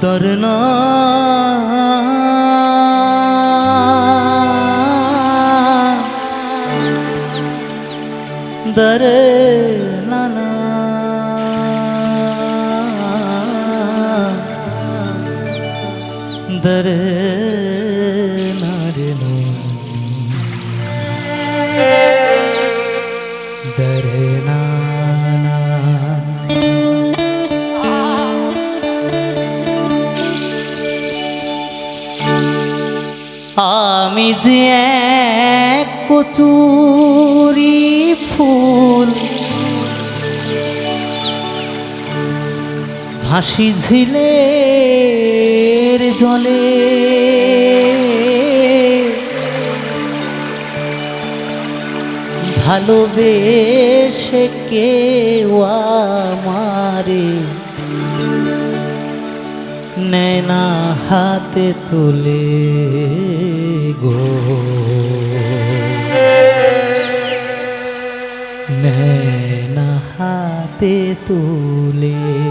দরনা আমি যে এক কচুরি ফুল ভাসি ঝিলের জলে ভালোবেসে কেউ আমারে নैना হাতে তুলে গো। নেনা হাতে তুলে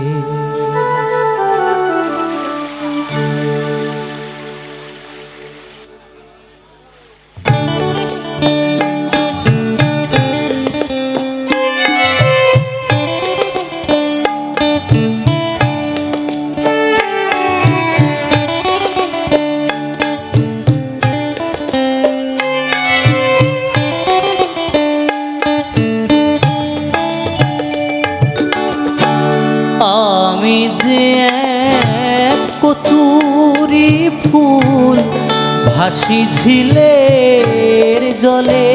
ঝিলের জলে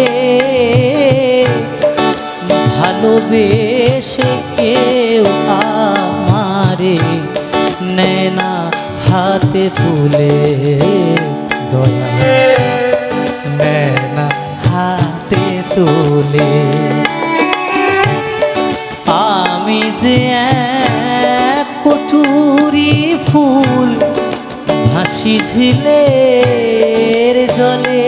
ভালোবেসে কেউ আমারে নেনা হাতে তুলে দয়া। নেনা হাতে তুলে। আমি যে কচুরি ফুল ভাসি ঝিলের জলে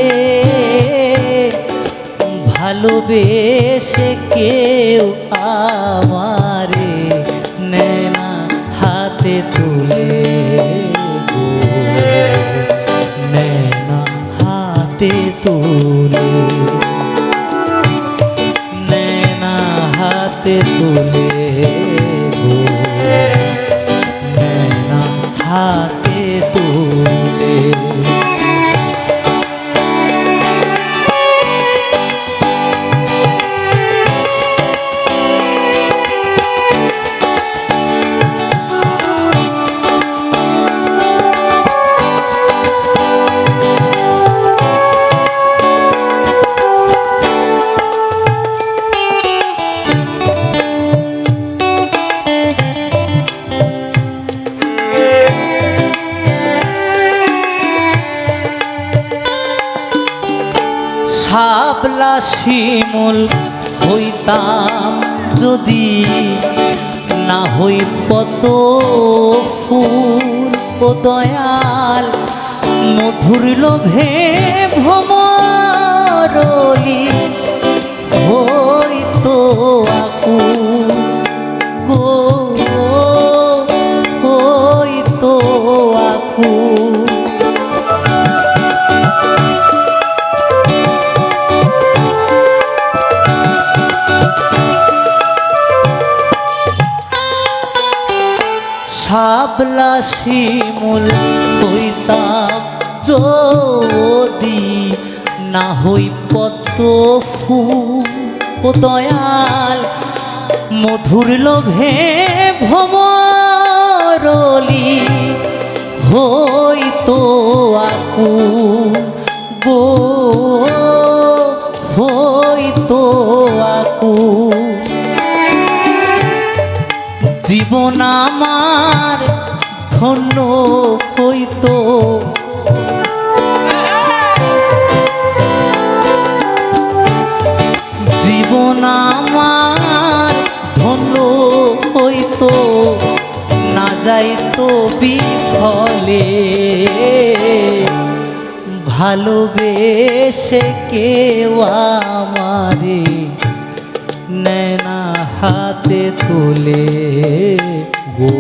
ভালোবেসে কেউ আমারে নেনা হাতে তুলে নেনা হাতে তুলে। নैना হাতে তুলে যদি না হই কত ফুল ও দয়াল মধুর লোভে ভ্রমরলি শাবলা শিমুল হইতাম। যদি না হই পত ও দয়াল, মধুর লোভে ভ্রমরলি হইতো আকুল গো, হইতো আকু জীবন আমার ধন্য হইতো জীবন আমার ধন্য হইতো না যাইতো বিফলে। ভালোবেসে কেউ আমারে নেনা হাতে তুলে। গো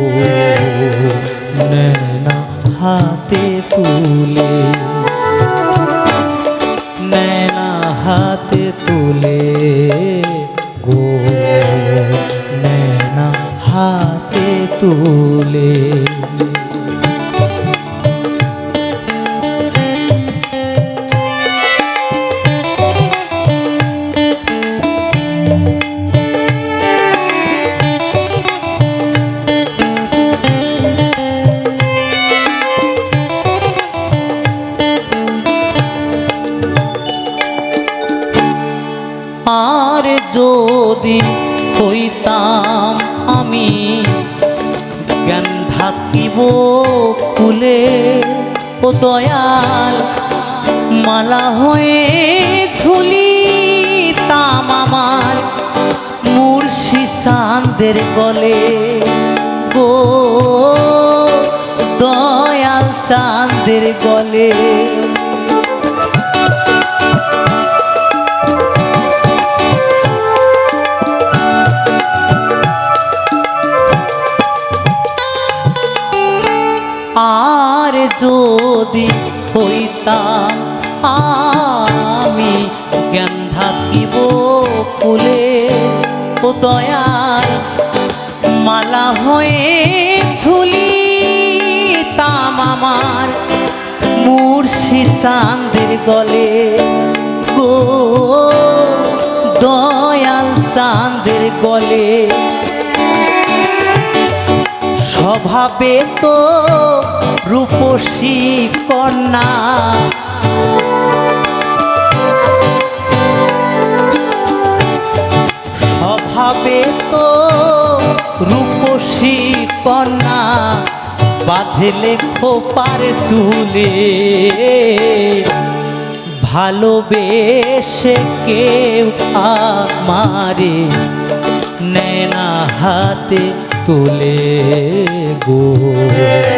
থাকিব কুলে ও দয়াল, মালা হয়ে ধুলি তামামার মুর্শি চাঁদের গলে, গো দয়াল চাঁদের গলে। দয়াল, মালা হয়ে ঝুলিতাম আমার, মুর্শি চাঁদের গলে। গো দয়াল চাঁদের গলে। স্বভাবে তো রূপসী কন্যা রূপসী কন্যা বাঁধলে খোপার চুলে। ভালোবেসে কেউ আমারে নেনা হাতে তুলে গো।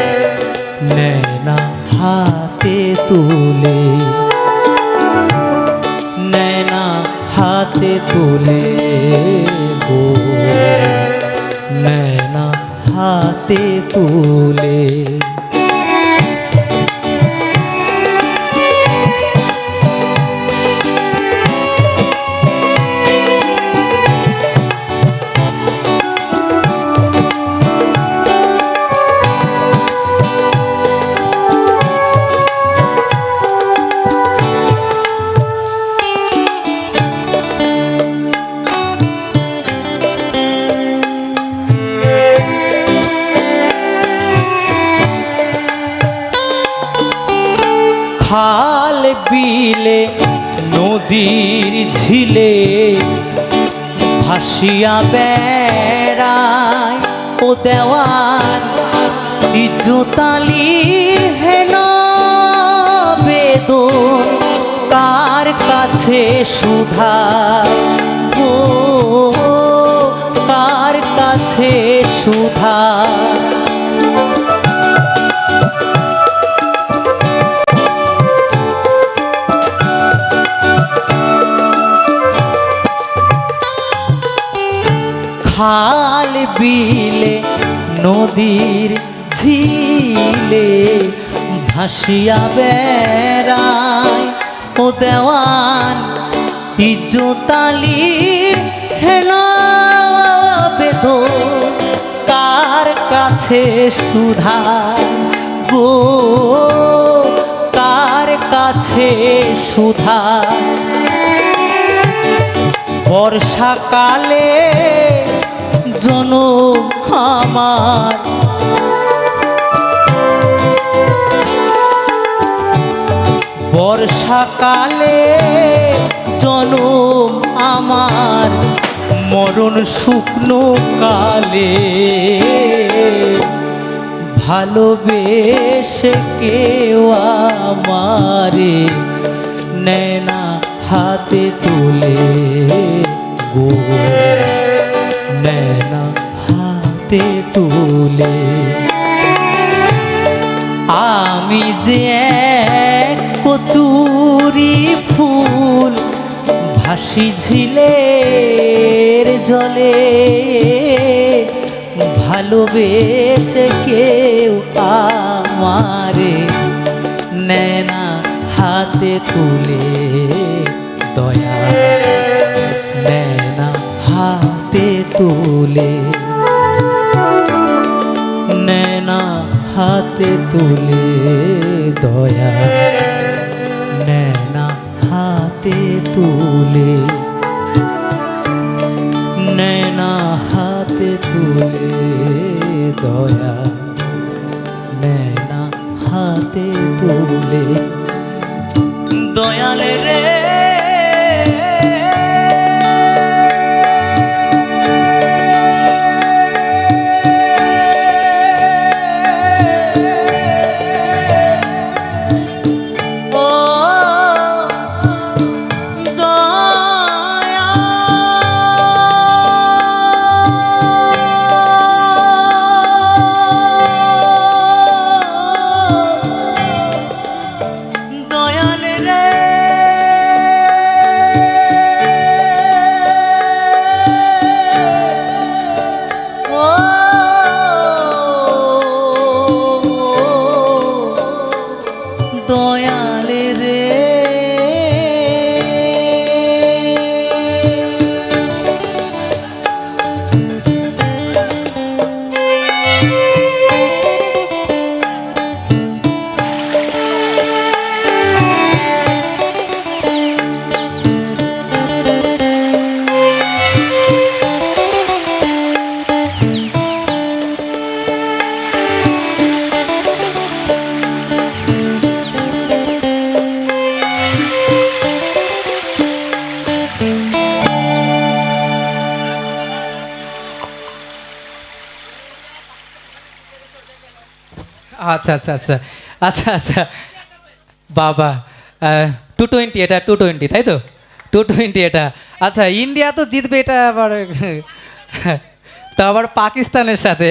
খাল বিলে, নদীর ঝিলে, ভাসিয়া বেড়ায় ও দেওয়ার ইজ্জতালি হেন বেদন, কার কাছে সুধা? গো কার কাছে সুধা? নদীর ঝিলে ভাসিয়া বেড়ায়। ও দেওয়ান ইজ্জতালির হেন বেদ কার কাছে সুধা গো? কার কাছে সুধা? বর্ষাকালে জন আমার। বর্ষাকালে জনম আমার, মরণ শুকনো কালে। ভালোবেসে কেউ আমারে নেনা হাতে তুলে গো। নেনা হাতে তুলে। আমি যে এক কচুরি ফুল ভাসি ঝিলের জলে, ভালোবেসে কেউ আমারে নেয় না হাতে তুলে। দয়া নেনা হাতে তুলে। নেয় না হাতে তুলে দয়া। নেয় না হাতে তুলে আচ্ছা আচ্ছা আচ্ছা। আচ্ছা আচ্ছা। বাবা টু টোয়েন্টি এটা টু টোয়েন্টি তাই তো? টু টোয়েন্টি এটা। আচ্ছা ইন্ডিয়া তো জিতবে এটা আবার, তো আবার পাকিস্তানের সাথে।